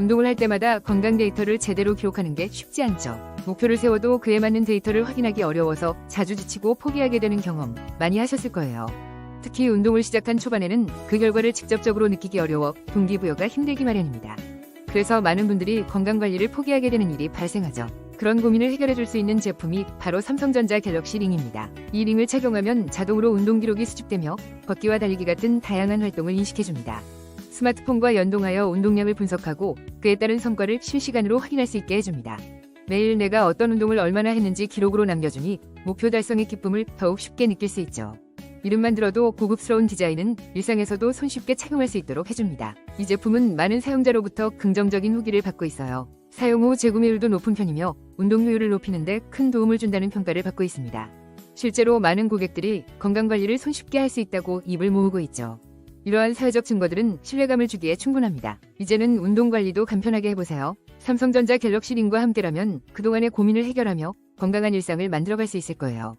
운동을 할 때마다 건강 데이터를 제대로 기록하는 게 쉽지 않죠. 목표를 세워도 그에 맞는 데이터를 확인하기 어려워서 자주 지치고 포기하게 되는 경험 많이 하셨을 거예요. 특히 운동을 시작한 초반에는 그 결과를 직접적으로 느끼기 어려워 동기부여가 힘들기 마련입니다. 그래서 많은 분들이 건강관리를 포기하게 되는 일이 발생하죠. 그런 고민을 해결해 줄 수 있는 제품이 바로 삼성전자 갤럭시 링입니다. 이 링을 착용하면 자동으로 운동 기록이 수집되며 걷기와 달리기 같은 다양한 활동을 인식해 줍니다. 스마트폰과 연동하여 운동량을 분석하고 그에 따른 성과를 실시간으로 확인할 수 있게 해줍니다. 매일 내가 어떤 운동을 얼마나 했는지 기록으로 남겨주니 목표 달성의 기쁨을 더욱 쉽게 느낄 수 있죠. 이름만 들어도 고급스러운 디자인은 일상에서도 손쉽게 착용할 수 있도록 해줍니다. 이 제품은 많은 사용자로부터 긍정적인 후기를 받고 있어요. 사용 후 재구매율도 높은 편이며 운동 효율을 높이는데 큰 도움을 준다는 평가를 받고 있습니다. 실제로 많은 고객들이 건강 관리를 손쉽게 할 수 있다고 입을 모으고 있죠. 이러한 사회적 증거들은 신뢰감을 주기에 충분합니다. 이제는 운동 관리도 간편하게 해보세요. 삼성전자 갤럭시 링과 함께라면 그동안의 고민을 해결하며 건강한 일상을 만들어갈 수 있을 거예요.